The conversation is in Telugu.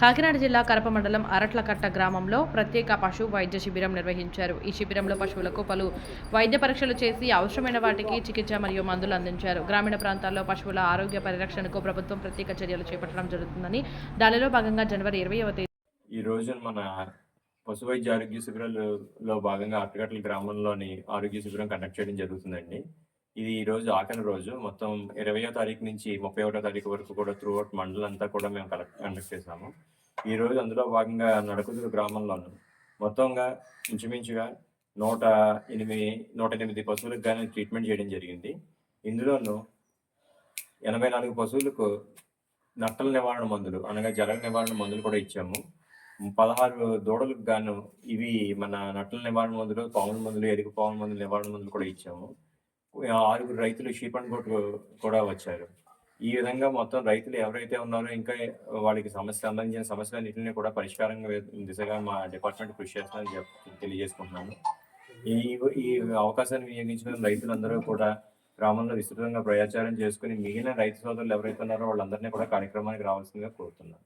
కాకినాడ జిల్లా కరప మండలం అరట్లకట్ట గ్రామంలో ప్రత్యేక పశు వైద్య శిబిరం నిర్వహించారు. ఈ శిబిరంలో పశువులకు పలు వైద్య పరీక్షలు చేసి అవసరమైన వాటికి చికిత్స మరియు మందులు అందించారు. గ్రామీణ ప్రాంతాల్లో పశువుల ఆరోగ్య పరిరక్షణకు ప్రభుత్వం ప్రత్యేక చర్యలు చేపట్టడం జరుగుతుందని దానిలో భాగంగా జనవరి ఇరవైవ తేదీ ఈ రోజు మన పశు వైద్య ఆరోగ్య శిబిరాలలో భాగంగా అట్టగట్ల గ్రామంలోని ఆరోగ్య శిబిరం కండక్ట్ చేయడం జరుగుతుందండి. ఇది ఈ రోజు ఆఖరి రోజు. మొత్తం ఇరవయో తారీఖు నుంచి ముప్పై ఒకటో తారీఖు వరకు కూడా త్రూ అవుట్ మండలం అంతా కూడా మేము కలెక్ట్ కండక్ట్ చేసాము ఈ రోజు అందులో భాగంగా నడకుదురు గ్రామంలోను. మొత్తంగా ఇంచుమించుగా నూట ఎనిమిది నూట ఎనిమిది పశువులకు కానీ ట్రీట్మెంట్ చేయడం జరిగింది. ఇందులోనూ ఎనభై నాలుగు పశువులకు నట్టల నివారణ మందులు అనగా జల నివారణ మందులు కూడా ఇచ్చాము. పదహారు దూడలకు గాను ఇవి మన నట్టల నివారణ మందులు పాముల మందులు ఎరుగు పాముల మందులు నివారణ మందులు కూడా ఇచ్చాము. ఆరుగురు రైతులు షీప్ అండ్ కూడా వచ్చారు. ఈ విధంగా మొత్తం రైతులు ఎవరైతే ఉన్నారో ఇంకా వాళ్ళకి సమస్య సంబంధించిన సమస్యలన్నింటినీ కూడా పరిష్కారంగా దిశగా మా డిపార్ట్మెంట్ కృషి చేస్తుందని చెప్- తెలియజేసుకుంటున్నాను ఈ ఈ అవకాశాన్ని వినియోగించుకున్న రైతులందరూ కూడా గ్రామంలో విస్తృతంగా ప్రచారం చేసుకుని మిగిలిన రైతు సోదరులు ఎవరైతే ఉన్నారో వాళ్ళందరినీ కూడా కార్యక్రమానికి రావాల్సిందిగా కోరుతున్నాను.